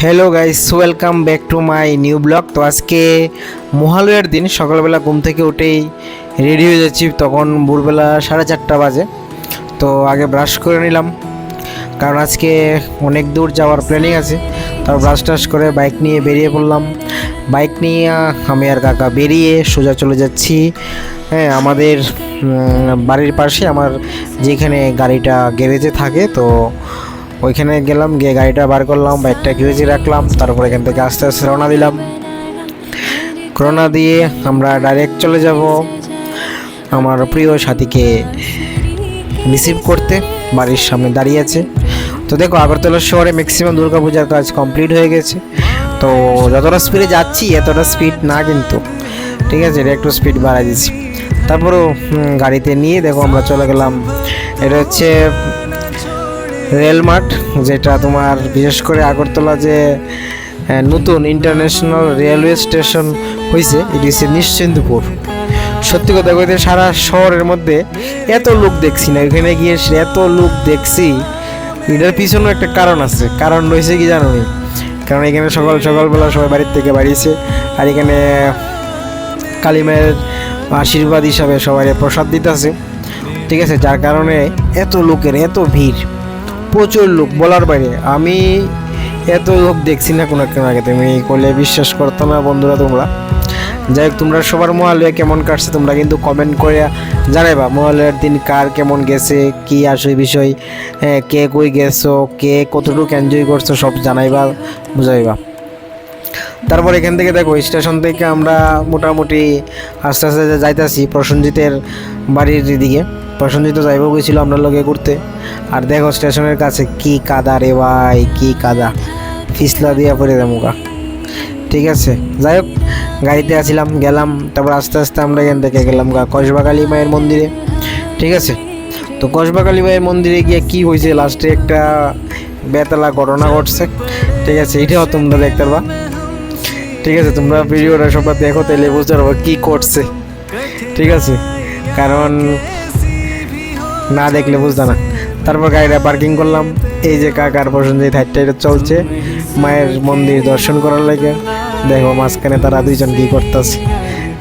Hello guys welcome back to my new blog তো আজকে মহালয়ার দিন, সকালবেলা ঘুম থেকে উঠেই রেডি হয়ে যাচ্ছি, তখন ভোরবেলা সাড়ে চারটা বাজে। তো আগে ব্রাশ করে নিলাম, কারণ আজকে অনেক দূর যাওয়ার প্ল্যানিং আছে। তারপর ব্রাশ টাশ করে বাইক নিয়ে বেরিয়ে পড়লাম। বাইক নিয়ে আমি আর কাকা বেরিয়ে সোজা চলে যাচ্ছি। হ্যাঁ আমাদের বাড়ির পাশে, আমার যেখানে গাড়িটা গ্যারেজে থাকে, তো ওইখানে গেলাম, গিয়ে গাড়িটা বার করলাম, বাইকটা গ্যারেজে রাখলাম, তারপর এখান থেকে আস্তে আস্তে রওনা দিলাম। রওনা দিয়ে আমরা ডাইরেক্ট চলে যাব আমার প্রিয় সাথীকে রিসিভ করতে, বাড়ির সামনে দাঁড়িয়ে আছে। তো দেখো, আগরতলা শহরে ম্যাক্সিমাম দুর্গাপূজার কাজ কমপ্লিট হয়ে গেছে। তো যতটা স্পিডে যাচ্ছি, এতটা স্পিড না কিন্তু, ঠিক আছে এটা একটু স্পিড বাড়াই দিচ্ছি। তারপরও গাড়িতে নিয়ে দেখো আমরা চলে গেলাম। এটা হচ্ছে রেল মাঠ যেটা তোমার বিশেষ করে আগরতলা যে নতুন ইন্টারন্যাশনাল রেলওয়ে স্টেশন হয়েছে এটি হচ্ছে নিশ্চিন্তপুর সত্যি কথা বলতে সারা শহরের মধ্যে এত লোক দেখছি না ওইখানে গিয়ে এত লোক দেখছি, এটার পিছনেও একটা কারণ আছে। কারণ রয়েছে কি জানো? কারণ এখানে সকাল সকালবেলা সবাই বাড়ির থেকে বাড়িয়েছে, আর এখানে কালিমায়ের আশীর্বাদ হিসাবে সবাই প্রসাদ দিতেছে। ঠিক আছে, যার কারণে এত লোকের এত ভিড়। প্রচুর লোক বলার বাইরে। আমি এত লোক দেখছি না কোনো একটা আগে তুমি করলে বিশ্বাস করতো না বন্ধুরা তোমরা। যাই হোক তোমরা সবার মহালয়া কেমন কাটছে তোমরা কিন্তু কমেন্ট করে জানাইবা মহালয়ার দিন কার কেমন গেছে কি আসে বিষয় হ্যাঁ, কে কই গেছো কে কতটুকু এনজয় করছ সব জানাইবা বুঝাইবা। তারপর এখান থেকে দেখো স্টেশন থেকে আমরা মোটামুটি আস্তে আস্তে যাইতাছি প্রসেনজিতের বাড়ির দিকে। প্রসেনজিৎ যাইব গেছিল আমরা লগে ঘুরতে। আর দেখো স্টেশনের কাছে কি কাদা রে ভাই, কি কাদা। ফিসলা দিয়া পড়ে দেমুকা ঠিক আছে, যাই হোক, গাড়িতে আসছিলাম গেলাম, তারপর আস্তে আস্তে আমরা এখান থেকে গেলাম গা কসবাকালী মায়ের মন্দিরে। ঠিক আছে, তো কসবাকালী মায়ের মন্দিরে গিয়ে কি হয়েছে লাস্টে একটা বেতলা ঘটনা ঘটছে। ঠিক আছে, এটাও তোমরা দেখতে পারবা। ঠিক আছে, তোমরা ভিডিওটা সবাই দেখো তাহলে বুঝতে পারব কী করছে ঠিক আছে, কারণ না দেখলে বুঝতে না। তারপর গাড়িটা পার্কিং করলাম। এই যে কাকার পছন্দ থাইটটা এটা চলছে। মায়ের মন্দির দর্শন করার লাগে। দেখো মাঝখানে তারা দুইজন কী করতেছে।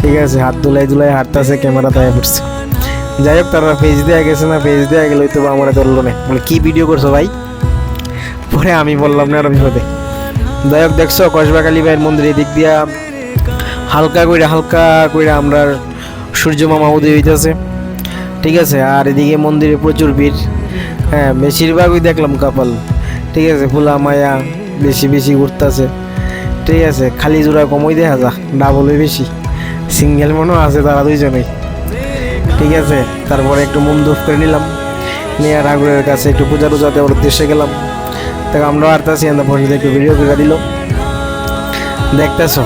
ঠিক আছে, হাত দুলাই দুলাই হাঁটতেছে ক্যামেরা তাই পড়ছে। যাই হোক, তারা ফেস দেওয়া গেছে না ফেস দেওয়া গেলে তো আমরা ধরলো না। বলে, কি ভিডিও করছ ভাই? পরে আমি বললাম, না আর বিপদে। যাই হোক, দেখছ কসবাকালী ভাইয়ের মন্দির এদিক দিয়া হালকা কইরা হালকা কইরা আমরা সূর্য মামা উদয় হইতেছে। ঠিক আছে? আর এদিকে মন্দিরে প্রচুর ভিড়। হ্যাঁ বেশিরভাগই দেখলাম কাপাল। ঠিক আছে, ফুলা, মায়া বেশি বেশি ঘুরতেছে। ঠিক আছে, খালি জোড়া কমই দেখা যা ডাবলই বেশি। সিঙ্গেল মনেও আছে তারা দুইজনেই। ঠিক আছে, তারপরে একটু মন দুঃখ করে নিলাম। নিয়ে ঠাকুরের কাছে একটু পূজা টুজা দেওয়ার উদ্দেশ্যে গেলাম। তাকে আমরা আরতাছি আমরা ফোনটা একটু ভিডিও করে দিল। দেখতেছো?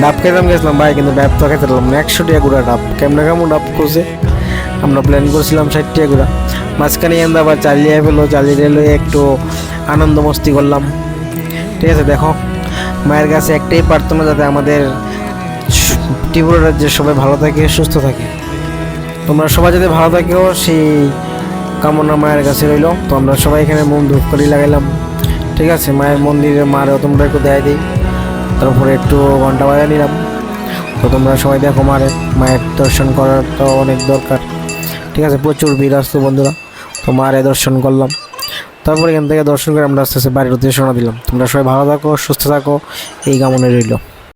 ডাব খেতাম গেছিলাম ভাই, কিন্তু ডাব তো খেতে পারলাম একশো টাকা গুঁড়া ডাব। কেমন কেমন ডাব করছে আমরা প্ল্যান করছিলাম ষাট টাকা গুঁড়া মাঝখানে আবার চালিয়ে ফেলো চালিয়ে এলো একটু আনন্দ মস্তি করলাম। ঠিক আছে, দেখো, মায়ের কাছে একটাই প্রার্থনা, যাতে আমাদের ত্রিপুরা রাজ্যে সবাই ভালো থাকে, সুস্থ থাকে। তোমরা সবাই যাতে ভালো থাকেও সেই কামনা মায়ের কাছে রইল। তো আমরা সবাই এখানে মন ধূপ করে লাগাইলাম। ঠিক আছে, মায়ের মন্দিরে মারেও তোমরা একটু দেয় দিই। তারপরে একটু ঘণ্টা বাজা নিলাম। তো তোমরা সবাই দেখো মারে মায়ের দর্শন করার তো অনেক দরকার। ঠিক আছে, প্রচুর ভিড় আসতো বন্ধুরা। তো মারে দর্শন করলাম। তারপরে এখান থেকে দর্শন করে আমরা আস্তে আস্তে বাড়ির উদ্দেশ্যে দিলাম। তোমরা সবাই ভালো থাকো, সুস্থ থাকো, এই কামনে রইল।